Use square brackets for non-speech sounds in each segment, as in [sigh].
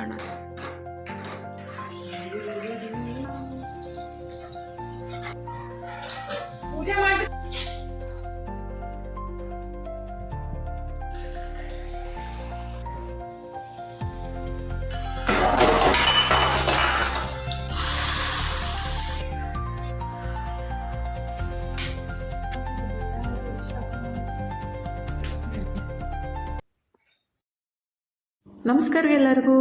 കാണാം. ನಮಸ್ಕಾರ ಎಲ್ಲರಿಗೂ.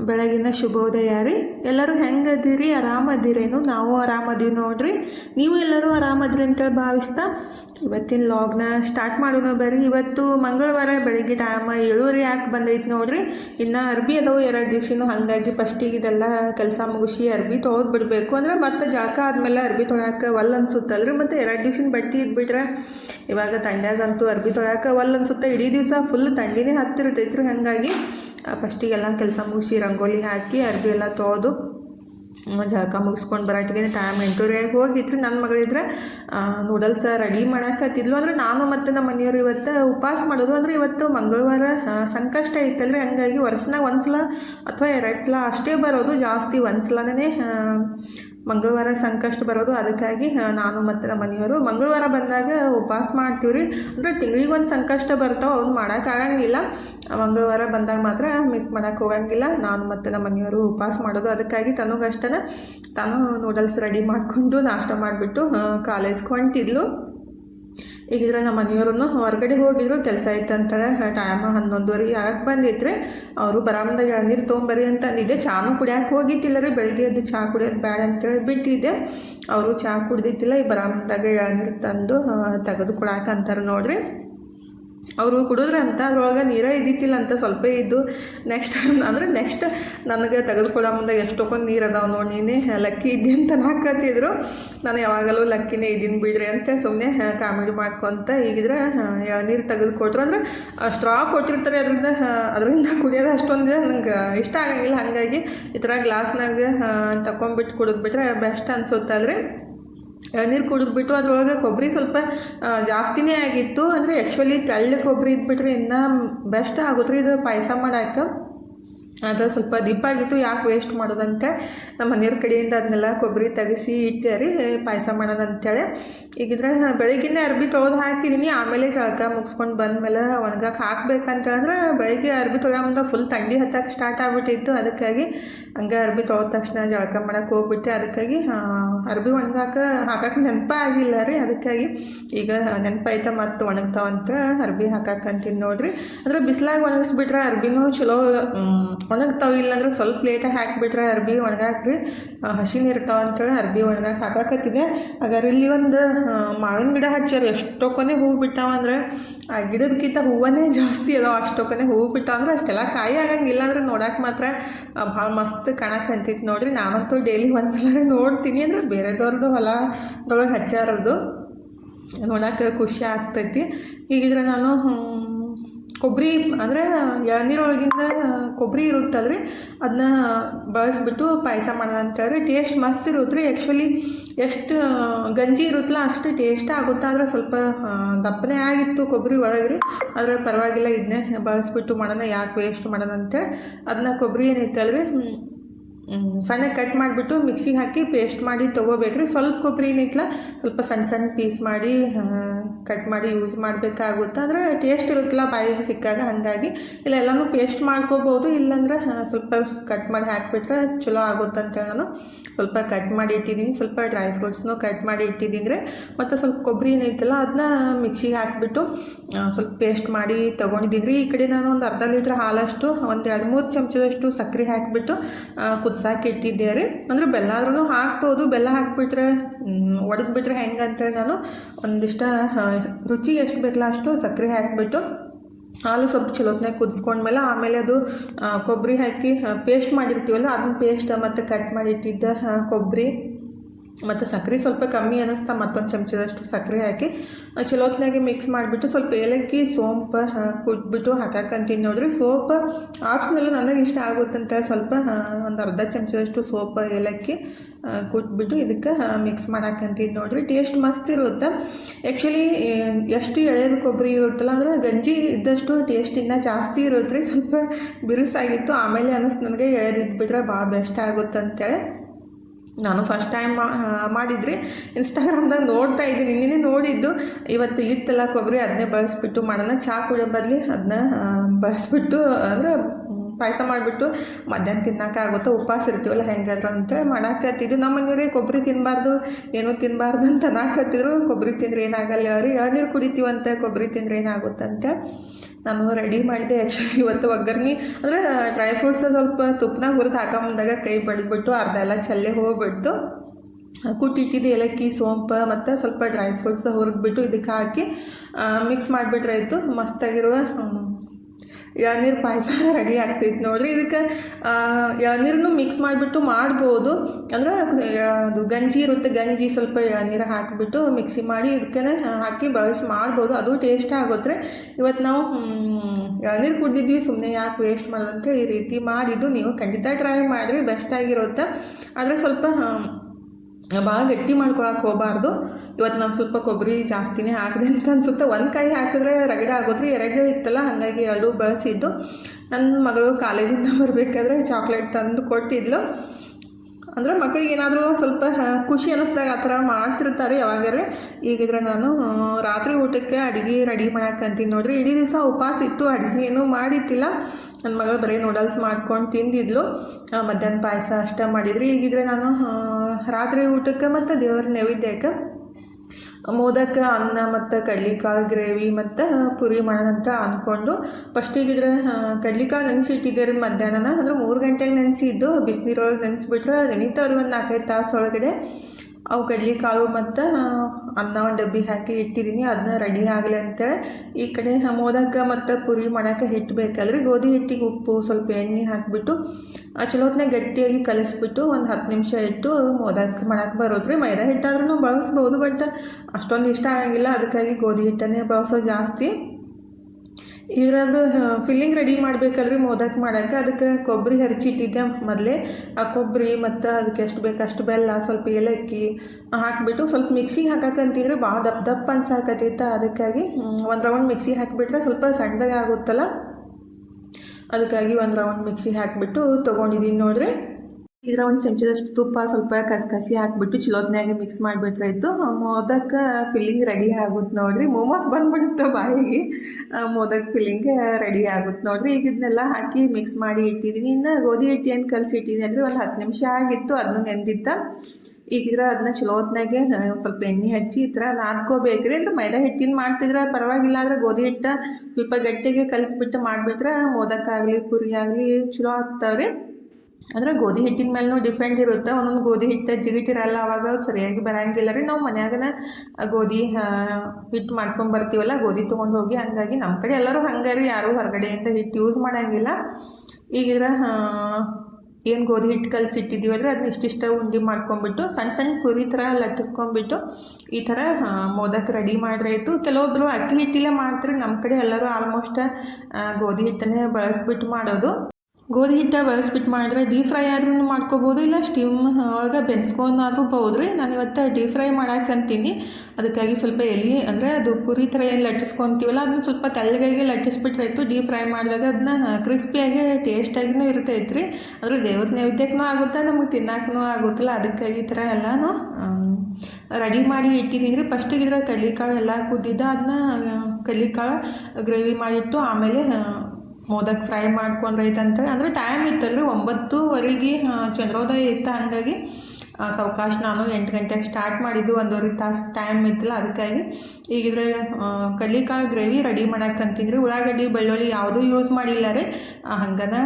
ಬೆಳಗಿನ ಶುಭೋದಯ ರೀ. ಎಲ್ಲರೂ ಹೆಂಗದಿರಿ? ಆರಾಮದಿರೇನು? ನಾವು ಆರಾಮದೀವಿ ನೋಡ್ರಿ. ನೀವು ಎಲ್ಲರೂ ಆರಾಮದ್ರಿ ಅಂತೇಳಿ ಭಾವಿಸ್ತಾ ಇವತ್ತಿನ ಲಾಗ್ನ ಸ್ಟಾರ್ಟ್ ಮಾಡೋಣ ಬರ್ರಿ. ಇವತ್ತು ಮಂಗಳವಾರ ಬೆಳಗ್ಗೆ ಟೈಮ್ ಏಳುವರೆ ಯಾಕೆ ಬಂದೈತೆ ನೋಡ್ರಿ. ಇನ್ನು ಅರ್ಬಿ ಅದಾವು ಎರಡು ದಿವ್ಸನೂ ಹಾಗಾಗಿ ಫಸ್ಟಿಗೆ ಇದೆಲ್ಲ ಕೆಲಸ ಮುಗಿಸಿ ಅರ್ಬಿ ತೊಗೊದು ಬಿಡಬೇಕು. ಅಂದ್ರೆ ಮತ್ತೆ ಜಾಕ ಆದಮೇಲೆ ಅರ್ಬಿ ತೊಗೊಳಕ್ಕೆ ಒಲ್ ಅನ್ಸುತ್ತಲ್ರಿ. ಮತ್ತು ಎರಡು ದಿವ್ಸಿನ ಬಟ್ಟೆ ಇದ್ಬಿಟ್ರೆ ಇವಾಗ ತಂಡ್ಯಾಗಂತೂ ಅರ್ಬಿ ತೊಗೊಳಕ್ಕೆ ಒಲ್ ಅನ್ಸುತ್ತೆ. ಇಡೀ ದಿವಸ ಫುಲ್ ತಂಡಿನೇ ಹತ್ತಿರ್ತೈತ್ರಿ. ಹಾಗಾಗಿ ಫಸ್ಟಿಗೆಲ್ಲ ಕೆಲಸ ಮುಗಿಸಿ ರಂಗೋಲಿ ಹಾಕಿ, ಅರ್ಬಿ ಎಲ್ಲ ತೊಳೆದು ಜಳಕ ಮುಗಿಸ್ಕೊಂಡು ಬರೋಟಿಗೆ ಟೈಮ್ ಎಂಟೂವರೆಗೆ ಹೋಗಿತ್ತು ನನ್ನ ಮಗಳಿದ್ರೆ ನೂಡಲ್ಸ್ ರೆಡಿ ಮಾಡಕತ್ತಿದ್ಲು. ಅಂದರೆ ನಾನು ಮತ್ತು ನಮ್ಮ ಮನೆಯವರು ಇವತ್ತು ಉಪವಾಸ ಮಾಡೋದು. ಅಂದರೆ ಇವತ್ತು ಮಂಗಳವಾರ ಸಂಕಷ್ಟ ಐತಲ್ರಿ ಹಂಗಾಗಿ ವರ್ಷನಾಗ ಒಂದು ಸಲ ಅಥವಾ ಎರಡು ಸಲ ಅಷ್ಟೇ ಬರೋದು ಜಾಸ್ತಿ. ಒಂದು ಸಲನೇ ಮಂಗಳವಾರ ಸಂಕಷ್ಟ ಬರೋದು ಅದಕ್ಕಾಗಿ ನಾನು ಮತ್ತು ನಮ್ಮ ಮನೆಯವರು ಮಂಗಳವಾರ ಬಂದಾಗ ಉಪವಾಸ ಮಾಡ್ತೀವಿ ರೀ ಅಂದರೆ ತಿಂಗಳಿಗೆ ಒಂದು ಸಂಕಷ್ಟ ಬರ್ತಾವೆ, ಅವ್ನು ಮಾಡೋಕ್ಕಾಗಂಗಿಲ್ಲ ಮಂಗಳವಾರ ಬಂದಾಗ ಮಾತ್ರ ಮಿಸ್ ಮಾಡೋಕೆ ಹೋಗಂಗಿಲ್ಲ. ನಾನು ಮತ್ತು ನಮ್ಮ ಮನೆಯವರು ಉಪವಾಸ ಮಾಡೋದು ಅದಕ್ಕಾಗಿ ತನಗಷ್ಟೇ ತಾನು ನೂಡಲ್ಸ್ ರೆಡಿ ಮಾಡಿಕೊಂಡು ನಾಷ್ಟ ಮಾಡಿಬಿಟ್ಟು ಕಾಲೇಜ್ಗೆ ಹೊಂಟಿದ್ಲು. ಈಗಿದ್ರೆ ನಮ್ಮ ಮನೆಯವ್ರೂ ಹೊರಗಡೆ ಹೋಗಿದ್ರು, ಕೆಲಸ ಆಯ್ತು ಅಂತ ಟೈಮ್ ಹನ್ನೊಂದುವರೆಗೆ ಆಗಕ್ಕೆ ಬಂದಿದ್ರೆ ಅವರು ಬರಾಮದಾಗ ನೀರು ತೊಗೊಂಬರಿ ಅಂತ ಅಂದಿದ್ದೆ. ಚಾನು ಕುಡಿಯೋಕೆ ಹೋಗಿದ್ದಿಲ್ಲ ರೀ, ಬೆಳಿಗ್ಗೆ ಎದ್ದು ಚಹಾ ಕುಡಿಯೋದು ಬೇಡ ಅಂತೇಳಿ ಬಿಟ್ಟಿದ್ದೆ. ಅವರು ಚಹಾ ಕುಡ್ದಿದ್ದಿಲ್ಲ ಈ ಬರಾಮದಾಗ ನೀರು ತಂದು ತೆಗೆದು ಕೊಡಾಕ ಅಂತಾರೆ ನೋಡ್ರಿ. ಅವರು ಕುಡಿದ್ರೆ ಅಂತ, ಅದ್ರೊಳಗೆ ನೀರೇ ಇದ್ದಿತ್ತಿಲ್ಲ ಅಂತ ಸ್ವಲ್ಪ ಇದ್ದು ನೆಕ್ಸ್ಟ್ ಅಂದರೆ ನೆಕ್ಸ್ಟ್ ನನಗೆ ತೆಗೆದುಕೊಳ್ಳೋ ಮುಂದೆ ಎಷ್ಟೊಕ್ಕೊಂದು ನೀರು ಅದಾವೆ ನೋಡಿ ನೀನೇ, ಲಕ್ಕಿ ಇದ್ದಿ ಅಂತ ನಾಕತ್ತಿದ್ರು ನಾನು ಯಾವಾಗಲೂ ಲಕ್ಕಿನೇ ಇದ್ದೀನಿ ಬಿಡ್ರಿ ಅಂತ ಸುಮ್ಮನೆ ಕಾಮಿಡಿ ಮಾಡ್ಕೊಂತ ಈಗಿದ್ರೆ ನೀರು ತೆಗೆದುಕೊಟ್ರು. ಅಂದರೆ ಸ್ಟ್ರಾ ಕೊಟ್ಟಿರ್ತಾರೆ ಅದರಿಂದ ಅದರಿಂದ ಕುಡಿಯೋದು ಅಷ್ಟೊಂದು ನಂಗೆ ಇಷ್ಟ ಆಗಂಗಿಲ್ಲ. ಹಾಗಾಗಿ ಈ ಥರ ಗ್ಲಾಸ್ನಾಗ ತಗೊಂಬಿಟ್ಟು ಕುಡಿದ್ಬಿಟ್ರೆ ಬೆಸ್ಟ್ ಅನ್ಸುತ್ತಲ್ರಿ ಎಳ್ನೀರು ಕುಡಿದ್ಬಿಟ್ಟು ಅದ್ರೊಳಗೆ ಕೊಬ್ಬರಿ ಸ್ವಲ್ಪ ಜಾಸ್ತಿನೇ ಆಗಿತ್ತು. ಅಂದರೆ ಆ್ಯಕ್ಚುಲಿ ತೆಳ್ಳ ಕೊಬ್ಬರಿ ಇದ್ಬಿಟ್ರೆ ಇನ್ನೂ ಬೆಸ್ಟ್ ಆಗುತ್ತೆ ರೀ ಇದು ಪಾಯಸ ಮಾಡಕ್ಕೆ. ಅದು ಸ್ವಲ್ಪ ದಿಪ್ಪಾಗಿತ್ತು ಯಾಕೆ ವೇಸ್ಟ್ ಮಾಡೋದಂತೆ? ನಮ್ಮ ಮನೆಯವ್ರ ಕಡೆಯಿಂದ ಅದನ್ನೆಲ್ಲ ಕೊಬ್ಬರಿ ತೆಗೆಸಿ ಇಟ್ಟೆ ರೀ ಪಾಯಸ ಮಾಡೋದಂತೇಳಿ ಈಗಿದ್ರೆ ಬೆಳಗಿನ ಅರ್ಬಿ ತೊಳೆದು ಹಾಕಿದ್ದೀನಿ ಆಮೇಲೆ ಜಳಕ ಮುಗಿಸ್ಕೊಂಡು ಬಂದಮೇಲೆ ಒಣಗಕ್ಕೆ ಹಾಕ್ಬೇಕಂತೇಳಂದ್ರೆ ಬೆಳಗ್ಗೆ ಅರ್ಬಿ ತೊಗೊಳೋ ಫುಲ್ ಥಂಡಿ ಹತ್ತಕ್ಕೆ ಸ್ಟಾರ್ಟ್ ಆಗ್ಬಿಟ್ಟಿತ್ತು. ಅದಕ್ಕಾಗಿ ಹಂಗೆ ಅರ್ಬಿ ತೊಳೆದ ತಕ್ಷಣ ಜಳಕ ಮಾಡಕ್ಕೆ ಹೋಗ್ಬಿಟ್ಟೆ. ಅದಕ್ಕಾಗಿ ಅರ್ಬಿ ಒಣಗಾಕ ಹಾಕಕ್ಕೆ ನೆನಪಾಗಿಲ್ಲ ರೀ. ಅದಕ್ಕಾಗಿ ಈಗ ನೆನಪಾಯ್ತ ಮತ್ತು ಒಣಗ್ತಾವಂತ ಅರ್ಬಿ ಹಾಕಕ್ಕಂತೀನಿ ನೋಡಿರಿ. ಅಂದ್ರೆ ಬಿಸಿಲಾಗಿ ಒಣಗಿಸ್ಬಿಟ್ರೆ ಅರ್ಬಿನೂ ಚಲೋ ಒಣಗ್ತಾವ ಇಲ್ಲಾಂದ್ರೆ ಸ್ವಲ್ಪ ಲೇಟಾಗಿ ಹಾಕಿಬಿಟ್ರೆ ಅರ್ಬಿ ಒಣಗಾಕ್ರಿ. ಹಸಿ ಇರ್ತಾವೆ ಅಂತೇಳಿ ಅರ್ಬಿ ಒಣಗಾಕ ಹಾಕಾಕತ್ತಿದೆ ಹಾಗಾದ್ರೆ ಇಲ್ಲಿ ಒಂದು ಮಾವಿನ ಗಿಡ ಹಚ್ಚಾರ ಕೊನೆ ಹೂವು ಬಿಟ್ಟಾವ ಅಂದ್ರೆ ಆ ಗಿಡದಕ್ಕಿಂತ ಹೂವನೇ ಜಾಸ್ತಿ ಅದಾವ. ಕೊನೆ ಹೂವು ಬಿಟ್ಟಾವ ಅಂದ್ರೆ ಅಷ್ಟೆಲ್ಲ ಕಾಯಿ ಆಗಂಗಿಲ್ಲ ಅಂದ್ರೆ ನೋಡಕ್ಕೆ ಮಾತ್ರ ಭಾಳ ಮಸ್ತ್ ಕಾಣಕ್ಕಂತೈತಿ ನೋಡಿರಿ. ನಾನಂತೂ ಡೈಲಿ ಒಂದ್ಸಲ ನೋಡ್ತೀನಿ ಅಂದ್ರೆ ಬೇರೆದವ್ರದ್ದು ಹೊಲದೊಳಗೆ ಹಚ್ಚಾರದು. ನೋಡಕ್ಕೆ ಖುಷಿ ಆಗ್ತೈತಿ. ಈಗಿದ್ರೆ ನಾನು ಕೊಬ್ಬರಿ, ಅಂದರೆ ಎಳನೀರೊಳಗಿಂದ ಕೊಬ್ಬರಿ ಇರುತ್ತಲ್ರಿ? ಅದನ್ನ ಬಳಸ್ಬಿಟ್ಟು ಪಾಯಸ ಮಾಡೋಣ ಅಂತಾರೆ ಟೇಸ್ಟ್ ಮಸ್ತ್ ಇರುತ್ತೆ ರೀ ಆ್ಯಕ್ಚುಲಿ ಎಷ್ಟು, ಗಂಜಿ ಇರುತ್ತಲ್ಲ ಅಷ್ಟು ಟೇಸ್ಟ್ ಆಗುತ್ತೆ. ಆದರೆ ಸ್ವಲ್ಪ ದಪ್ಪನೇ ಆಗಿತ್ತು ಕೊಬ್ಬರಿ ಒಳಗೆ ರೀ. ಆದರೆ ಪರವಾಗಿಲ್ಲ ಇದನ್ನೇ ಬಳಸ್ಬಿಟ್ಟು ಮಾಡೋಣ. ಯಾಕೆ ವೇಸ್ಟ್ ಮಾಡೋಣ ಅಂತೇಳಿ. ಅದನ್ನ ಕೊಬ್ಬರಿ ಏನೈತಲ್ರಿ ಸಣ್ಣ ಕಟ್ ಮಾಡಿಬಿಟ್ಟು ಮಿಕ್ಸಿಗೆ ಹಾಕಿ ಪೇಸ್ಟ್ ಮಾಡಿ ತೊಗೋಬೇಕ್ರಿ. ಸ್ವಲ್ಪ ಕೊಬ್ಬರಿ ನಿಟ್ಲ ಸ್ವಲ್ಪ ಸಣ್ಣ ಸಣ್ಣ ಪೀಸ್ ಮಾಡಿ ಕಟ್ ಮಾಡಿ ಯೂಸ್ ಮಾಡಬೇಕಾಗುತ್ತೆ. ಅಂದರೆ ಟೇಸ್ಟ್ ಇರುತ್ತಲ್ಲ, ಬಾಯಿಗೆ ಸಿಕ್ಕಾಗ ಹಾಗಾಗಿ. ಇಲ್ಲ, ಎಲ್ಲನೂ ಪೇಸ್ಟ್ ಮಾಡ್ಕೋಬೋದು. ಇಲ್ಲಾಂದ್ರೆ ಸ್ವಲ್ಪ ಕಟ್ ಮಾಡಿ ಹಾಕಿಬಿಟ್ರೆ ಚಲೋ ಆಗುತ್ತೆ ಅಂತ ನಾನು ಸ್ವಲ್ಪ ಕಟ್ ಮಾಡಿ ಇಟ್ಟಿದ್ದೀನಿ ಸ್ವಲ್ಪ ಡ್ರೈ ಫ್ರೂಟ್ಸ್ನೂ ಕಟ್ ಮಾಡಿ ಇಟ್ಟಿದ್ದೀನಿ ಮತ್ತು ಸ್ವಲ್ಪ ಕೊಬ್ಬರಿ ಏನೈತಲ್ಲ ಅದನ್ನ ಮಿಕ್ಸಿಗೆ ಹಾಕಿಬಿಟ್ಟು ಸ್ವಲ್ಪ ಪೇಸ್ಟ್ ಮಾಡಿ ತೊಗೊಂಡಿದ್ದೀನಿ ರೀ ಈ ಕಡೆ ನಾನು ಒಂದು ಅರ್ಧ ಲೀಟ್ರ್ ಹಾಲಷ್ಟು, ಒಂದು ಎರಡು ಮೂರು ಚಮಚದಷ್ಟು ಸಕ್ಕರೆ ಹಾಕಿಬಿಟ್ಟು ಕುದಿಸಾಕಿ ಇಟ್ಟಿದ್ದೆ ರೀ ಅಂದರೆ ಬೆಲ್ಲ ಆದ್ರೂ ಹಾಕ್ಬೋದು. ಬೆಲ್ಲ ಹಾಕಿಬಿಟ್ರೆ ಒಡೆದ್ಬಿಟ್ರೆ ಹೆಂಗೆ ಅಂತ ನಾನು ಒಂದಿಷ್ಟ ರುಚಿ ಎಷ್ಟು ಬೇಕಲ್ಲ ಅಷ್ಟು ಸಕ್ಕರೆ ಹಾಕಿಬಿಟ್ಟು ಹಾಲು ಸ್ವಲ್ಪ ಚಲೋತ್ನಾಗ ಕುದಿಸ್ಕೊಂಡ್ಮೇಲೆ ಆಮೇಲೆ ಅದು ಕೊಬ್ಬರಿ ಹಾಕಿ ಪೇಸ್ಟ್ ಮಾಡಿರ್ತೀವಲ್ಲ ಅದನ್ನ ಪೇಸ್ಟ್ ಮತ್ತು ಕಟ್ ಮಾಡಿ ಇಟ್ಟಿದ್ದ ಆ, ಕೊಬ್ಬರಿ. ಮತ್ತು ಸಕ್ಕರೆ ಸ್ವಲ್ಪ ಕಮ್ಮಿ ಅನ್ನಿಸ್ತಾ ಮತ್ತೊಂದು ಚಮಚದಷ್ಟು ಸಕ್ಕರೆ ಹಾಕಿ ಚಲೋತ್ನಾಗೆ ಮಿಕ್ಸ್ ಮಾಡಿಬಿಟ್ಟು ಸ್ವಲ್ಪ ಏಲಕ್ಕಿ, ಸೋಂಪು ಕುಟ್ಬಿಟ್ಟು ಹಾಕಾಕಂತೀನಿ ನೋಡ್ರಿ. ಸೋಪ್ ಆಪ್ಷನಲ್ಲ ನನಗೆ ಇಷ್ಟ ಆಗುತ್ತಂತ ಸ್ವಲ್ಪ ಒಂದು ಅರ್ಧ ಚಮಚದಷ್ಟು ಸೋಪ್, ಏಲಕ್ಕಿ ಕುಟ್ಬಿಟ್ಟು ಇದಕ್ಕೆ ಮಿಕ್ಸ್ ಮಾಡಾಕಂತೀನಿ ನೋಡ್ರಿ. ಟೇಸ್ಟ್ ಮಸ್ತ್ ಇರುತ್ತೆ? ಆ್ಯಕ್ಚುಲಿ ಎಷ್ಟು ಎಳೆದ ಕೊಬ್ಬರಿ ಇರುತ್ತಲ್ಲ, ಅಂದ್ರೆ ಗಂಜಿ ಇದ್ದಷ್ಟು ಟೇಸ್ಟ್ ಇನ್ನೂ ಜಾಸ್ತಿ ಇರುತ್ತೆ ರೀ ಸ್ವಲ್ಪ ಬಿರುಸಾಗಿತ್ತು, ಆಮೇಲೆ ಅನ್ನಿಸ್ತು ನನಗೆ ಎಳೆದಿದ್ಬಿಟ್ರೆ ಭಾಳ ಬೆಸ್ಟ್ ಆಗುತ್ತೆ ಅಂತೇಳಿ ನಾನು ಫಸ್ಟ್ ಟೈಮ್ ಮಾಡಿದ್ರಿ ಇನ್ಸ್ಟಾಗ್ರಾಮ್ದಾಗ ನೋಡ್ತಾ ಇದ್ದೀನಿ. ನಿನ್ನೆ ನೋಡಿದ್ದು, ಇವತ್ತು ಇತ್ತಲ್ಲ ಕೊಬ್ಬರಿ ಅದನ್ನೇ ಬಳಸ್ಬಿಟ್ಟು ಮಾಡೋಣ, ಚಹಾ ಕುಡಿಯೋ ಬದಲಿ ಅದನ್ನ ಬಳಸ್ಬಿಟ್ಟು, ಅಂದ್ರೆ ಪಾಯಸ ಮಾಡಿಬಿಟ್ಟು ಮಧ್ಯಾಹ್ನ ತಿನ್ನೋಕ್ಕಾಗುತ್ತೋ ಉಪವಾಸ ಇರ್ತೀವಲ್ಲ, ಹೆಂಗಾದ್ರು ಅಂತ ಮಾಡಾಕತ್ತಿದ್ದು. ನಮ್ಮ ಮನೆಯವ್ರಿಗೆ ಕೊಬ್ಬರಿ ತಿನ್ನಬಾರ್ದು ಏನೂ ತಿನ್ನಬಾರ್ದು ಅಂತ ಅನ್ನಕತ್ತಿದ್ರು. ಕೊಬ್ಬರಿ ತಿಂದರೆ ಏನಾಗಲ್ಲ, ರೀ ನೀರು ಕುಡಿತೀವಂತೆ, ಕೊಬ್ಬರಿ ತಿಂದರೆ ಏನಾಗುತ್ತಂತೆ? ನಾನು ರೆಡಿ ಮಾಡಿದೆ ಆ್ಯಕ್ಚುಲಿ ಇವತ್ತು ಒಗ್ಗರ್ನಿ ಅಂದರೆ ಡ್ರೈ ಫ್ರೂಟ್ಸ್ ಸ್ವಲ್ಪ ತುಪ್ಪನಾಗ ಹುರಿದು ಹಾಕೊಂಬಂದಾಗ ಕೈ ಬಡಿದ್ಬಿಟ್ಟು ಅರ್ಧ ಎಲ್ಲ ಚಲ್ಲೆ ಹೋಗ್ಬಿಟ್ಟು ಕುಟ್ಟಿಟ್ಟಿದ್ದು ಏಲಕ್ಕಿ, ಸೋಂಪು ಮತ್ತು ಸ್ವಲ್ಪ ಡ್ರೈ ಫ್ರೂಟ್ಸ್ ಹುರಿದ್ಬಿಟ್ಟು ಇದಕ್ಕೆ ಹಾಕಿ ಮಿಕ್ಸ್ ಮಾಡಿಬಿಟ್ರೆ ಆಯಿತು. ಮಸ್ತಾಗಿರುವ ಎಳ್ನೀರು ಪಾಯಸ [laughs] ರೆಡಿ ಆಗ್ತೈತೆ ನೋಡಿರಿ. ಇದಕ್ಕೆ ಎಳ್ನೀರನ್ನು ಮಿಕ್ಸ್ ಮಾಡಿಬಿಟ್ಟು ಮಾಡ್ಬೋದು. ಅಂದ್ರೆ ಅದು ಗಂಜಿ ಇರುತ್ತೆ, ಗಂಜಿ ಸ್ವಲ್ಪ ಎಳ್ನೀರು ಹಾಕಿಬಿಟ್ಟು ಮಿಕ್ಸಿ ಮಾಡಿ ಇದಕ್ಕೆ ಹಾಕಿ ಬಳಸಿ ಮಾಡ್ಬೋದು. ಅದು ಟೇಸ್ಟ್ ಆಗುತ್ತೆ ಇವತ್ತು ನಾವು ಎಳ್ನೀರು ಕುಡ್ದಿದ್ವಿ ಸುಮ್ಮನೆ ಯಾಕೆ ವೇಸ್ಟ್ ಮಾಡೋದಂತ ಈ ರೀತಿ ಮಾಡಿದ್ದು. ನೀವು ಖಂಡಿತ ಟ್ರೈ ಮಾಡಿರಿ ಬೆಸ್ಟ್ ಆಗಿರುತ್ತೆ. ಆದರೆ ಸ್ವಲ್ಪ ಭಾಳ ಗಟ್ಟಿ ಮಾಡ್ಕೊಳಕ್ಕೆ ಹೋಗಬಾರ್ದು. ಇವತ್ತು ನಾನು ಸ್ವಲ್ಪ ಕೊಬ್ಬರಿ ಜಾಸ್ತಿನೇ ಹಾಕಿದೆ ಅಂತ ಅನ್ಸುತ್ತೆ. ಒಂದು ಕೈ ಹಾಕಿದ್ರೆ ರಗಡೆ ಆಗೋದ್ರಿ ಎರಡು ಇತ್ತಲ್ಲ, ಹಾಗಾಗಿ ಎರಡು ಬಳಸಿದ್ದು. ನನ್ನ ಮಗಳು ಕಾಲೇಜಿಂದ ಬರಬೇಕಾದ್ರೆ ಚಾಕ್ಲೇಟ್ ತಂದು ಕೊಟ್ಟಿದ್ಲು. ಅಂದರೆ ಮಕ್ಕಳಿಗೆ ಏನಾದರೂ ಸ್ವಲ್ಪ ಖುಷಿ ಅನ್ನಿಸ್ದಾಗ ಆ ಥರ ಮಾಡ್ತಿರ್ತಾರೆ ಯಾವಾಗಾರೆ ಈಗಿದ್ರೆ ನಾನು ರಾತ್ರಿ ಊಟಕ್ಕೆ ಅಡುಗೆ ರೆಡಿ ಮಾಡಕ್ಕಂತೀನಿ ನೋಡ್ರಿ. ಇಡೀ ದಿವಸ ಉಪವಾಸ ಇತ್ತು, ಅಡುಗೆ ಏನೂ ಮಾಡಿತ್ತಿಲ್ಲ ನನ್ನ ಮಗಳು ಬರೀ ನೂಡಲ್ಸ್ ಮಾಡ್ಕೊಂಡು ತಿಂದಿದ್ಲು. ಮಧ್ಯಾಹ್ನ ಪಾಯಸ ಅಷ್ಟೇ ಮಾಡಿದ್ರಿ. ಈಗಿದ್ರೆ ನಾನು ರಾತ್ರಿ ಊಟಕ್ಕೆ ಮತ್ತು ದೇವ್ರ ನೈವೇದ್ಯಕ್ಕೆ ಮೋದಕ, ಅನ್ನ ಮತ್ತು ಕಡ್ಲಿಕಾಳು ಗ್ರೇವಿ ಮತ್ತು ಪುರಿ ಮಾಡೋಣಂತ ಅಂದ್ಕೊಂಡು ಫಸ್ಟಿಗೆ ಫಸ್ಟಿಗಿದ್ರೆ ಕಡ್ಲಿಕಾಳು ನೆನೆಸಿಟ್ಟಿದ್ದೆ ರೀ ಮಧ್ಯಾಹ್ನನ. ಅಂದ್ರೆ ಮೂರು ಗಂಟೆಗೆ ನೆನೆಸಿದ್ದು. ಬಿಸಿನೀರೊಳಗೆ ನೆನೆಸ್ಬಿಟ್ರೆ ನೆನೀತಾವ್ರಿ ಒಂದು ನಾಲ್ಕೈದು ತಾಸು ಒಳಗಡೆ ಅವು ಕಡ್ಲಿಕಾಳು ಮತ್ತು ಅನ್ನ ಒಂದು ಡಬ್ಬಿ ಹಾಕಿ ಇಟ್ಟಿದ್ದೀನಿ ಅದನ್ನ ರೆಡಿ ಆಗಲಿ ಅಂತೇಳಿ. ಈ ಕಡೆ ಮೋದಕ ಮತ್ತು ಪುರಿ ಮಾಡೋಕೆ ಹಿಟ್ಟು ಬೇಕಲ್ರಿ ಗೋಧಿ ಹಿಟ್ಟಿಗೆ ಉಪ್ಪು ಸ್ವಲ್ಪ ಎಣ್ಣೆ ಹಾಕಿಬಿಟ್ಟು ಚಲೋತ್ನಾಗ ಗಟ್ಟಿಯಾಗಿ ಕಲಿಸ್ಬಿಟ್ಟು ಒಂದು ಹತ್ತು ನಿಮಿಷ ಇಟ್ಟು ಮೋದಕ ಮಾಡೋಕೆ ಬರೋದ್ರಿ. ಮೈದಾ ಹಿಟ್ಟಾದ್ರೂ ಬಳಸ್ಬೋದು, ಬಟ್ ಅಷ್ಟೊಂದು ಇಷ್ಟ ಆಗಂಗಿಲ್ಲ. ಅದಕ್ಕಾಗಿ ಗೋಧಿ ಹಿಟ್ಟನ್ನೇ ಬಳಸೋ ಜಾಸ್ತಿ. ಇದ್ರದ್ದು ಫಿಲ್ಲಿಂಗ್ ರೆಡಿ ಮಾಡಬೇಕಲ್ರಿ ಮೋದಕ್ ಮಾಡೋಕ್ಕೆ ಅದಕ್ಕೆ ಕೊಬ್ಬರಿ ಹರಿಚಿಟ್ಟಿದ್ದೆ ಮೊದಲೇ. ಆ ಕೊಬ್ಬರಿ ಮತ್ತು ಅದಕ್ಕೆ ಎಷ್ಟು ಬೇಕು, ಅಷ್ಟು ಬೆಲ್ಲ ಸ್ವಲ್ಪ ಏಲಕ್ಕಿ ಹಾಕಿಬಿಟ್ಟು ಸ್ವಲ್ಪ ಮಿಕ್ಸಿಗೆ ಹಾಕಕ್ಕಂತಿದ್ರೆ ಭಾಳ ದಪ್ಪ ದಪ್ಪ ಅನ್ಸಾಕತ್ತೈತ. ಅದಕ್ಕಾಗಿ ಒಂದು ರೌಂಡ್ ಮಿಕ್ಸಿಗೆ ಹಾಕಿಬಿಟ್ರೆ ಸ್ವಲ್ಪ ಸಣ್ಣದಾಗ ಆಗುತ್ತಲ್ಲ? ಅದಕ್ಕಾಗಿ ಒಂದು ರೌಂಡ್ ಮಿಕ್ಸಿಗೆ ಹಾಕಿಬಿಟ್ಟು ತೊಗೊಂಡಿದ್ದೀನಿ ನೋಡಿರಿ. ಇದರ ಒಂದು ಚಮಚದಷ್ಟು ತುಪ್ಪ ಸ್ವಲ್ಪ ಕಸಕಸಿ ಹಾಕಿಬಿಟ್ಟು ಚಲೋತ್ನಾಗೆ ಮಿಕ್ಸ್ ಮಾಡಿಬಿಟ್ರೆ ಇತ್ತು ಮೋದಕ ಫಿಲ್ಲಿಂಗ್ ರೆಡಿ ಆಗುತ್ತೆ ನೋಡ್ರಿ. ಮೋಮೋಸ್ ಬಂದ್ಬಿಡುತ್ತೆ ಬಾಯಿಗೆ. ಮೋದಕ್ ಫಿಲ್ಲಿಂಗ್ ರೆಡಿ ಆಗುತ್ತೆ ನೋಡ್ರಿ. ಈಗ ಇದನ್ನೆಲ್ಲ ಹಾಕಿ ಮಿಕ್ಸ್ ಮಾಡಿ ಇಟ್ಟಿದ್ದೀನಿ ಇನ್ನು ಗೋಧಿ ಹಿಟ್ಟಿ ಏನು ಕಲಸಿ ಇಟ್ಟಿದ್ದೀನಿ ಅಂದರೆ ಒಂದು ಹತ್ತು ನಿಮಿಷ ಆಗಿತ್ತು. ಅದನ್ನ ನೆಂದಿತ್ತ ಈಗಿದ್ರೆ ಅದನ್ನ ಚಲೋ ಸ್ವಲ್ಪ ಎಣ್ಣೆ ಹಚ್ಚಿ ಈ ಥರ ನಾದ್ಕೋಬೇಕ್ರಿ ಅಂತ ಮೈದಾ ಹಿಟ್ಟಿನ ಮಾಡ್ತಿದ್ರೆ ಪರವಾಗಿಲ್ಲ. ಅಂದ್ರೆ ಗೋಧಿ ಹಿಟ್ಟು ಸ್ವಲ್ಪ ಗಟ್ಟಿಗೆ ಕಲಿಸ್ಬಿಟ್ಟು ಮಾಡಿಬಿಟ್ರೆ ಮೋದಕ್ಕಾಗಲಿ ಪುರಿ ಆಗಲಿ ಚಲೋ ಆಗ್ತಾವ್ರಿ. ಅಂದರೆ ಗೋಧಿ ಹಿಟ್ಟಿನ ಮೇಲೂ ಡಿಪೆಂಡ್ ಇರುತ್ತೆ. ಒಂದೊಂದು ಗೋಧಿ ಹಿಟ್ಟು ಜಿಗಿಟಿರಲ್ಲ ಅವಾಗ ಸರಿಯಾಗಿ ಬರೋಂಗಿಲ್ಲ ರೀ. ನಾವು ಮನ್ಯಾಗನ ಗೋಧಿ ಹಿಟ್ಟು ಮಾಡ್ಸ್ಕೊಂಡು ಬರ್ತೀವಲ್ಲ, ಗೋಧಿ ತೊಗೊಂಡು ಹೋಗಿ ಹಾಗಾಗಿ ನಮ್ಮ ಕಡೆ ಎಲ್ಲರೂ ಹಂಗೆ ರೀ. ಯಾರೂ ಹೊರಗಡೆಯಿಂದ ಹಿಟ್ಟು ಯೂಸ್ ಮಾಡೋಂಗಿಲ್ಲ. ಈಗಿದ್ರೆ ಏನು ಗೋಧಿ ಹಿಟ್ಟು ಕಲಸಿಟ್ಟಿದ್ದೀವಲ್ರಿ ಅದನ್ನ ಇಷ್ಟಿಷ್ಟ ಉಂಡೆ ಮಾಡ್ಕೊಂಬಿಟ್ಟು ಸಣ್ಣ ಸಣ್ಣ ಪುರಿ ಥರ ಲಟ್ಟಿಸ್ಕೊಂಬಿಟ್ಟು ಈ ಥರ ಮೋದಕ್ಕೆ ರೆಡಿ ಮಾಡಿರಾಯ್ತು ಕೆಲವೊಬ್ಬರು ಅಕ್ಕಿ ಹಿಟ್ಟಿಲ್ಲೇ ಮಾಡ್ತಾರೆ. ನಮ್ಮ ಕಡೆ ಎಲ್ಲರೂ ಆಲ್ಮೋಸ್ಟ್ ಗೋಧಿ ಹಿಟ್ಟನ್ನೇ ಬಳಸ್ಬಿಟ್ಟು ಮಾಡೋದು. ಗೋಧಿ ಹಿಟ್ಟ ಬಳಸ್ಬಿಟ್ಟು ಮಾಡಿದ್ರೆ ಡೀಪ್ ಫ್ರೈ ಆದ್ರೂ ಮಾಡ್ಕೋಬೋದು, ಇಲ್ಲ ಸ್ಟೀಮ್ ಒಳಗೆ ಬೆನ್ಸ್ಕೊಂಡಾದ್ರೂ ರೀ ನಾನು ಇವತ್ತು ಡೀಪ್ ಫ್ರೈ ಮಾಡಾಕಂತೀನಿ ಅದಕ್ಕಾಗಿ ಸ್ವಲ್ಪ ಎಲೆ ಅಂದರೆ ಅದು ಪುರಿ ಥರ ಏನು ಲಟ್ಟಿಸ್ಕೊತೀವಲ್ಲ ಅದನ್ನ ಸ್ವಲ್ಪ ತೆಳ್ಳಗಾಗಿ ಲಟ್ಟಿಸ್ಬಿಟ್ರಾಯ್ತು ಡೀಪ್ ಫ್ರೈ ಮಾಡಿದಾಗ ಅದನ್ನ ಕ್ರಿಸ್ಪಿಯಾಗಿ ಇರ್ತೈತೆ ರೀ ಅಂದರೆ ದೇವ್ರ ನೈವೇದ್ಯಕ್ಕೂ ಆಗುತ್ತೆ, ನಮಗೆ ತಿನ್ನೋಕ್ಕೂ ಆಗುತ್ತಲ್ಲ, ಅದಕ್ಕಾಗಿ ಈ ಥರ ಎಲ್ಲನೂ ರೆಡಿ ಮಾಡಿ ಇಟ್ಟಿದ್ದೀನಿ ರೀ ಫಸ್ಟಿಗೆ ಇದ್ರೆ ಕಡ್ಲಿಕಾಳು ಎಲ್ಲ ಕುದ್ದಿದ್ದ ಅದನ್ನ ಕಡ್ಲಿಕಾಳು ಗ್ರೇವಿ ಮಾಡಿಟ್ಟು ಆಮೇಲೆ ಮೋದಕ್ ಫ್ರೈ ಮಾಡ್ಕೊಂಡ್ರೈತಂತ ಅಂದರೆ ಟೈಮ್ ಇತ್ತಲ್ರಿ, ಒಂಬತ್ತುವರೆಗೆ ಚಂದ್ರೋದಯ ಇತ್ತು ಹಾಗಾಗಿ ಸಾವಕಾಶ ನಾನು ಎಂಟು ಗಂಟೆಗೆ ಸ್ಟಾರ್ಟ್ ಮಾಡಿದ್ದು ಒಂದೂವರೆ ತಾಸು ಟೈಮ್ ಇತ್ತಲ್ಲ, ಅದಕ್ಕಾಗಿ. ಈಗಿದ್ರೆ ಕಡ್ಲಿಕಾಳು ಗ್ರೇವಿ ರೆಡಿ ಮಾಡಕ್ಕಂತಿದ್ರಿ ಉಳ್ಳಾಗಡ್ಡಿ, ಬೆಳ್ಳುಳ್ಳಿ ಯಾವುದೂ ಯೂಸ್ ಮಾಡಿಲ್ಲ ರೀ. ಹಂಗನ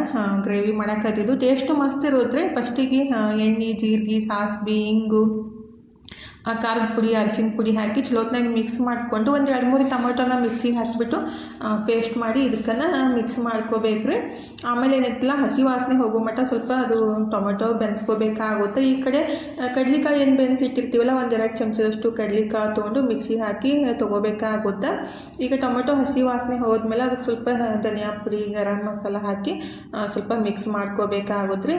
ಗ್ರೇವಿ ಮಾಡಕ್ಕತ್ತಿದ್ದು ಟೇಸ್ಟ್ ಮಸ್ತ್ ಇರುತ್ತೆ ರೀ ಫಸ್ಟಿಗೆ ಎಣ್ಣೆ, ಜೀರಿಗೆ ಸಾಸ್ವೆ ಹಿಂಗು ಆ ಖಾರದ ಪುಡಿ, ಅರಿಶಿನ ಪುಡಿ ಹಾಕಿ ಚಲೋತ್ನಾಗ ಮಿಕ್ಸ್ ಮಾಡಿಕೊಂಡು ಒಂದು ಎರಡು ಮೂರು ಟೊಮೊಟೊನ ಮಿಕ್ಸಿಗೆ ಹಾಕಿಬಿಟ್ಟು ಪೇಸ್ಟ್ ಮಾಡಿ ಇದಕ್ಕನ್ನು ಮಿಕ್ಸ್ ಮಾಡ್ಕೋಬೇಕ್ರಿ. ಆಮೇಲೆ ಏನೈತಿಲ್ಲ, ಹಸಿ ವಾಸನೆ ಹೋಗೋ ಮಟ್ಟ ಸ್ವಲ್ಪ ಅದು ಟೊಮೆಟೊ ಬೆನ್ಸ್ಕೋಬೇಕಾಗುತ್ತೆ. ಈ ಕಡೆ ಕಡ್ಲಿಕಾಯಿ ಏನು ಬೆನ್ಸಿಟ್ಟಿರ್ತೀವಲ್ಲ ಒಂದೆರಡು ಚಮಚದಷ್ಟು ಕಡ್ಲಿಕಾಯಿ ತೊಗೊಂಡು ಮಿಕ್ಸಿಗೆ ಹಾಕಿ ತೊಗೋಬೇಕಾಗುತ್ತೆ. ಈಗ ಟೊಮೆಟೊ ಹಸಿ ವಾಸನೆ ಹೋದ್ಮೇಲೆ ಅದಕ್ಕೆ ಸ್ವಲ್ಪ ಧನಿಯಾ ಪುಡಿ, ಗರಂ ಮಸಾಲ ಹಾಕಿ ಸ್ವಲ್ಪ ಮಿಕ್ಸ್ ಮಾಡ್ಕೋಬೇಕಾಗುತ್ತೆ ರೀ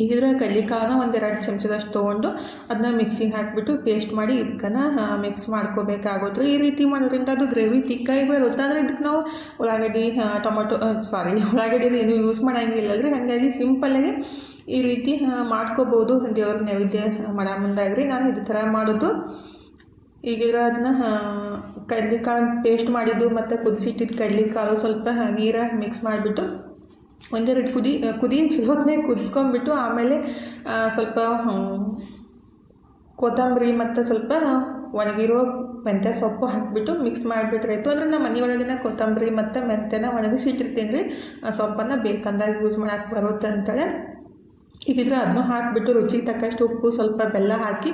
ಈಗಿದ್ರೆ ಒಂದು ಒಂದೆರಡು ಚಮಚದಷ್ಟು ತೊಗೊಂಡು ಅದನ್ನ ಮಿಕ್ಸಿಗೆ ಹಾಕಿಬಿಟ್ಟು ಪೇಸ್ಟ್ ಮಾಡಿ ಇದಕ್ಕನ ಮಿಕ್ಸ್ ಮಾಡ್ಕೋಬೇಕಾಗುತ್ತೆ ಈ ರೀತಿ ಮಾಡೋದ್ರಿಂದ ಅದು ಗ್ರೇವಿ ತಿಕ್ಕಾಗಿ ಬರುತ್ತೆ. ಅಂದರೆ ಇದಕ್ಕೆ ನಾವು ಉಳ್ಳಾಗಡ್ಡಿ ಟೊಮೊಟೊ ಸಾರಿ [laughs] ಉಳ್ಳಾಗಡ್ಡಿ ಏನು ಯೂಸ್ ಮಾಡೋಂಗಿಲ್ಲ ಅಂದರೆ ಹಾಗಾಗಿ ಸಿಂಪಲ್ಲಾಗಿ ಈ ರೀತಿ ಮಾಡ್ಕೋಬೋದು. ದೇವ್ರ ನೈವೇದ್ಯ ಮಾಡೋ ಮುಂದಾಗ್ರಿ. ನಾನು ಇದು ಥರ ಮಾಡೋದು. ಈಗಿದ್ರೆ ಅದನ್ನ ಕಡ್ಲಿಕಾಳು ಪೇಸ್ಟ್ ಮಾಡಿದ್ದು ಮತ್ತು ಕುದಿಸಿಟ್ಟಿದ್ದು ಕಡ್ಲಿಕಾಳು ಸ್ವಲ್ಪ ನೀರ ಮಿಕ್ಸ್ ಮಾಡಿಬಿಟ್ಟು ಒಂದೆರಡು ಕುದಿ ಕುದಿ, ಚಲೋತ್ನೇ ಕುದಿಸ್ಕೊಂಡ್ಬಿಟ್ಟು ಆಮೇಲೆ ಸ್ವಲ್ಪ ಕೊತ್ತಂಬರಿ ಮತ್ತು ಸ್ವಲ್ಪ ಒಣಗಿರೋ ಮೆಂತ್ಯ ಸೊಪ್ಪು ಹಾಕಿಬಿಟ್ಟು ಮಿಕ್ಸ್ ಮಾಡಿಬಿಟ್ರೆ ಆಯಿತು. ಅಂದರೆ ನಮ್ಮ ಮನೆಯೊಳಗಿನ ಕೊತ್ತಂಬರಿ ಮತ್ತು ಮೆಂತ್ಯನ ಒಣಗಿಸಿಟ್ಟಿರ್ತೀನಿ ರೀ ಸೊಪ್ಪನ್ನು ಬೇಕಂದಾಗ ಯೂಸ್ ಮಾಡೋಕ್ಕೆ ಬರುತ್ತೆ ಅಂತೇಳಿ ಈಗಿದ್ರೆ ಅದನ್ನು ಹಾಕಿಬಿಟ್ಟು ರುಚಿಗೆ ತಕ್ಕಷ್ಟು ಉಪ್ಪು, ಸ್ವಲ್ಪ ಬೆಲ್ಲ ಹಾಕಿ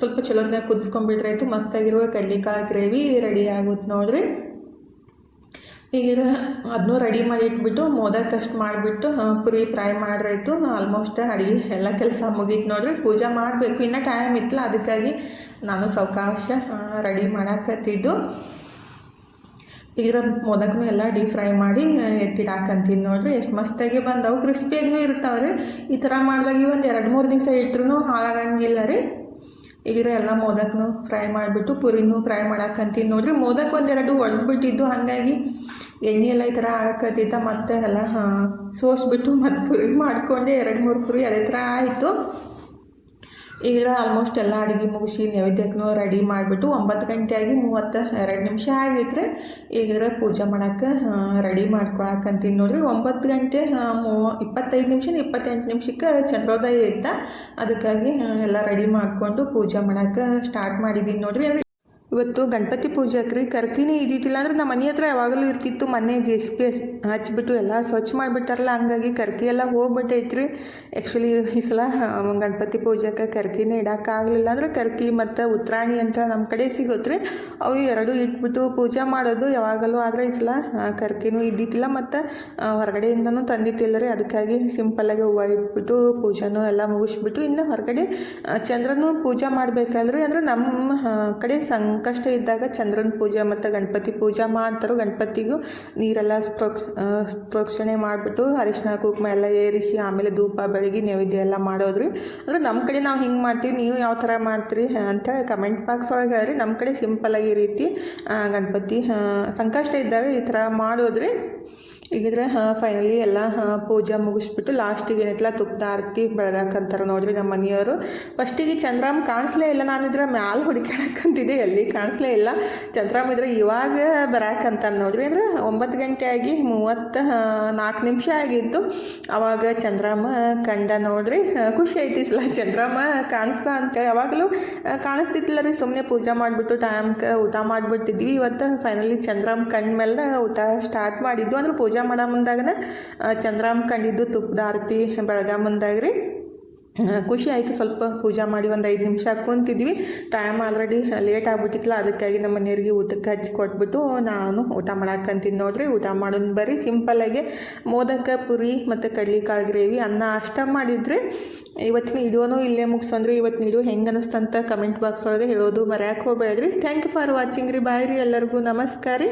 ಸ್ವಲ್ಪ ಚಲೋದನ್ನ ಕುದಿಸ್ಕೊಂಡ್ಬಿಟ್ರೆ ಆಯಿತು. ಮಸ್ತಾಗಿರುವ ಕಡ್ಲಿಕಾಯಿ ಗ್ರೇವಿ ರೆಡಿ ಆಗುತ್ತೆ ನೋಡ್ರಿ. ಈಗಿರ ಅದನ್ನೂ ರೆಡಿ ಮಾಡಿ ಇಟ್ಬಿಟ್ಟು ಮೋದಕ್ಕೆ ಅಷ್ಟು ಮಾಡಿಬಿಟ್ಟು ಪುರಿ ಫ್ರೈ ಮಾಡ್ರಾಯ್ತು. ಆಲ್ಮೋಸ್ಟ್ ಅಡುಗೆ ಎಲ್ಲ ಕೆಲಸ ಮುಗೀತು ನೋಡ್ರಿ. ಪೂಜೆ ಮಾಡಬೇಕು. ಇನ್ನೂ ಟೈಮ್ ಇತ್ತಲ್ಲ ಅದಕ್ಕಾಗಿ ನಾನು ಸಾವಕಾಶ ರೆಡಿ ಮಾಡಾಕತ್ತಿದ್ದು. ಈಗ ಮೋದಕನು ಎಲ್ಲ ಡೀಪ್ ಫ್ರೈ ಮಾಡಿ ಎತ್ತಿಡಾಕಂತೀನಿ ನೋಡ್ರಿ. ಎಷ್ಟು ಮಸ್ತಾಗಿ ಬಂದವು. ಕ್ರಿಸ್ಪಿಯಾಗೂ ಇರ್ತಾವೆ ರೀ ಈ ಥರ ಮಾಡಿದಾಗ ಒಂದು ಎರಡು ಮೂರು ದಿವಸ ಇಟ್ಟರು ಹಾಳಾಗಂಗಿಲ್ಲ ರೀ. ಈಗಿರೋ ಎಲ್ಲ ಮೋದಕನು ಫ್ರೈ ಮಾಡಿಬಿಟ್ಟು ಪುರಿನೂ ಫ್ರೈ ಮಾಡಕ್ಕಂತೀನಿ ನೋಡಿರಿ, ಮೋದಕ್ ಒಂದೆರಡು ಒಡೆದ್ಬಿಟ್ಟಿದ್ದು ಹಾಗಾಗಿ ಎಣ್ಣೆ ಎಲ್ಲ ಈ ಥರ ಆಗಕತ್ತಿದ್ದ ಮತ್ತೆ ಎಲ್ಲ ಸೋಸ್ಬಿಟ್ಟು ಮತ್ತು ಪುರಿ ಮಾಡಿಕೊಂಡೆ. ಎರಡು ಮೂರು ಪುರಿ ಅದೇ ಥರ ಆಯಿತು. ಈಗ ಆಲ್ಮೋಸ್ಟ್ ಎಲ್ಲ ಅಡುಗೆ ಮುಗಿಸಿ ನೈವೇದ್ಯಕ್ಕೂ ರೆಡಿ ಮಾಡಿಬಿಟ್ಟು ಒಂಬತ್ತು ಗಂಟೆ ಆಗಿ ಮೂವತ್ತ ಎರಡು ನಿಮಿಷ ಆಗಿದ್ರೆ ಈಗ ಪೂಜೆ ಮಾಡೋಕ್ಕೆ ರೆಡಿ ಮಾಡ್ಕೊಳಕಂತೀನಿ ನೋಡ್ರಿ, ಒಂಬತ್ತು ಗಂಟೆ ಮೂವ ಇಪ್ಪತ್ತೈದು ನಿಮಿಷ ಇಪ್ಪತ್ತೆಂಟು ನಿಮಿಷಕ್ಕೆ ಚಂದ್ರೋದಯ ಇತ್ತ. ಅದಕ್ಕಾಗಿ ಎಲ್ಲ ರೆಡಿ ಮಾಡಿಕೊಂಡು ಪೂಜೆ ಮಾಡೋಕ್ಕೆ ಸ್ಟಾರ್ಟ್ ಮಾಡಿದ್ದೀನಿ ನೋಡ್ರಿ. ಇವತ್ತು ಗಣಪತಿ ಪೂಜೆ ಹಾಕ್ರಿ. ಕರ್ಕಿನೇ ಇದ್ದಿದ್ದಿಲ್ಲ ಅಂದ್ರೆ ನಮ್ಮ ಮನೆ ಹತ್ರ ಯಾವಾಗಲೂ ಇರ್ತಿತ್ತು. ಮೊನ್ನೆ ಜೆ ಸಿ ಪಿ ಹಚ್ಚಿಬಿಟ್ಟು ಎಲ್ಲ ಸ್ವಚ್ಛ ಮಾಡಿಬಿಟ್ಟಾರಲ್ಲ, ಹಂಗಾಗಿ ಕರ್ಕಿ ಎಲ್ಲ ಹೋಗ್ಬಿಟ್ಟೈತ್ರಿ. ಆ್ಯಕ್ಚುಲಿ ಈ ಸಲ ಗಣಪತಿ ಪೂಜೆಗೆ ಕರ್ಕಿನೇ ಇಡೋಕ್ಕಾಗಲಿಲ್ಲ ಅಂದ್ರೆ ಕರ್ಕಿ ಮತ್ತು ಉತ್ತರಾಣಿ ಅಂತ ನಮ್ಮ ಕಡೆ ಸಿಗುತ್ತೆ ಅವು ಎರಡು ಇಟ್ಬಿಟ್ಟು ಪೂಜೆ ಮಾಡೋದು ಯಾವಾಗಲೂ ಆದರೆ ಈ ಸಲ ಕರ್ಕಿನೂ ಇದ್ದಿದ್ದಿಲ್ಲ ಮತ್ತು ಹೊರಗಡೆಯಿಂದನೂ ತಂದಿತ್ತಿಲ್ಲ ರೀ. ಅದಕ್ಕಾಗಿ ಸಿಂಪಲ್ಲಾಗಿ ಹೂವು ಇಟ್ಬಿಟ್ಟು ಪೂಜೆನೂ ಎಲ್ಲ ಮುಗಿಸ್ಬಿಟ್ಟು ಇನ್ನು ಹೊರಗಡೆ ಚಂದ್ರನೂ ಪೂಜೆ ಮಾಡಬೇಕಲ್ರಿ. ಅಂದ್ರೆ ನಮ್ಮ ಕಡೆ ಕಡೆ ಸಂಕಷ್ಟ ಇದ್ದಾಗ ಚಂದ್ರನ ಪೂಜೆ ಮತ್ತು ಗಣಪತಿ ಪೂಜೆ ಮಾಡ್ತಾರೋ ಗಣಪತಿಗೂ ನೀರೆಲ್ಲ ಸ್ಪ್ರೋಕ್ಷ ಪ್ರೋಕ್ಷಣೆ ಮಾಡಿಬಿಟ್ಟು ಅರಿಶಿನ ಕುಂಕುಮ ಎಲ್ಲ ಏರಿಸಿ ಆಮೇಲೆ ಧೂಪ ಬೆಳಗ್ಗೆ ನೈವೇದ್ಯ ಎಲ್ಲ ಮಾಡೋದ್ರಿ. ಅಂದ್ರೆ ನಮ್ಮ ಕಡೆ ನಾವು ಹಿಂಗೆ ಮಾಡ್ತೀವಿ, ನೀವು ಯಾವ ಥರ ಮಾಡ್ತೀರಿ ಅಂತ ಕಮೆಂಟ್ ಬಾಕ್ಸ್ ಒಳಗೆ ರೀ ನಮ್ಮ ಕಡೆ ಸಿಂಪಲ್ಲಾಗಿ ಈ ರೀತಿ ಗಣಪತಿ ಸಂಕಷ್ಟ ಇದ್ದಾಗ ಈ ಥರ ಮಾಡೋದ್ರಿ. ಈಗಿದ್ರೆ ಫೈನಲಿ ಎಲ್ಲ, ಹಾಂ, ಪೂಜೆ ಮುಗಿಸ್ಬಿಟ್ಟು ಲಾಸ್ಟಿಗೆ ಏನೈತಲ್ಲ ತುಪ್ಪದ ಆರತಿ ಬೆಳಗಾಕಂತಾರೆ ನೋಡ್ರಿ ನಮ್ಮ ಮನೆಯವರು. ಫಸ್ಟಿಗೆ ಚಂದ್ರಾಮ್ ಕಾಣಿಸ್ಲೇ ಇಲ್ಲ ನಾನಿದ್ರೆ ಮ್ಯಾಲೆ ಹುಡುಕಾಡಕ್ಕಂತಿದ್ದೆ ಎಲ್ಲಿ ಕಾಣಿಸ್ಲೇ ಇಲ್ಲ. ಚಂದ್ರಾಮ್ ಇದ್ರೆ ಇವಾಗ ಬರಾಕಂತ ನೋಡ್ರಿ. ಅಂದ್ರೆ ಒಂಬತ್ತು ಗಂಟೆ ಆಗಿ ಮೂವತ್ತು ನಾಲ್ಕು ನಿಮಿಷ ಆಗಿತ್ತು. ಅವಾಗ ಚಂದ್ರಾಮ ಕಂಡ ನೋಡ್ರಿ ಖುಷಿ ಐತಿ ಸಲ ಚಂದ್ರಾಮ ಕಾಣಿಸ್ತ ಅಂತೇಳಿ. ಯಾವಾಗಲೂ ಕಾಣಿಸ್ತಿತ್ತಿಲ್ಲ ರೀ ಸುಮ್ಮನೆ ಪೂಜೆ ಮಾಡಿಬಿಟ್ಟು ಟೈಮ್ಗೆ ಊಟ ಮಾಡಿಬಿಟ್ಟಿದ್ವಿ. ಇವತ್ತು ಫೈನಲಿ ಚಂದ್ರಾಮ್ ಕಂಡ ಮೇಲೆ ಊಟ ಸ್ಟಾರ್ಟ್ ಮಾಡಿದ್ದು. ಅಂದ್ರೆ ಪೂಜೆ ಮಾಡೋ ಮುಂದಾಗನ ಚಂದ್ರಾಮ್ ಕಂಡಿದ್ದು ತುಪ್ಪದ ಆರತಿ ಬೆಳಗ ಮುಂದಾಗ ರೀ ಖುಷಿ ಆಯಿತು ಸ್ವಲ್ಪ ಪೂಜೆ ಮಾಡಿ ಒಂದು ಐದು ನಿಮಿಷ ಕುಂತಿದ್ವಿ. ಟೈಮ್ ಆಲ್ರೆಡಿ ಲೇಟ್ ಆಗ್ಬಿಟ್ಟಿತ್ತಲ್ಲ, ಅದಕ್ಕಾಗಿ ನಮ್ಮ ಮನೆಯವ್ರಿಗೆ ಊಟಕ್ಕೆ ಹಚ್ಚಿ ಕೊಟ್ಬಿಟ್ಟು ನಾನು ಊಟ ಮಾಡಾಕಂತೀನಿ ನೋಡ್ರಿ. ಊಟ ಮಾಡೋದು ಬರೀ ಸಿಂಪಲ್ಲಾಗಿ ಮೋದಕ ಪುರಿ ಮತ್ತು ಕಡ್ಲಿಕಾಯಿ ಗ್ರೇವಿ, ಅನ್ನ ಅಷ್ಟ ಮಾಡಿದ್ರಿ. ಇವತ್ತಿನ ಇಡೋನು ಇಲ್ಲೇ ಮುಗಿಸಂದ್ರಿ ಇವತ್ತಿನ ಇಡೋ ಹೆಂಗೆ ಅನ್ನಿಸ್ತಂತ ಕಮೆಂಟ್ ಬಾಕ್ಸ್ ಒಳಗೆ ಹೇಳೋದು ಮರ್ಯಾಕೆ ಹೋಗ್ಬೇಡ್ರಿ. ಥ್ಯಾಂಕ್ ಯು ಫಾರ್ ವಾಚಿಂಗ್ ರೀ. ಬಾಯ್ ರೀ ಎಲ್ಲರಿಗೂ. ನಮಸ್ಕಾರ ರೀ.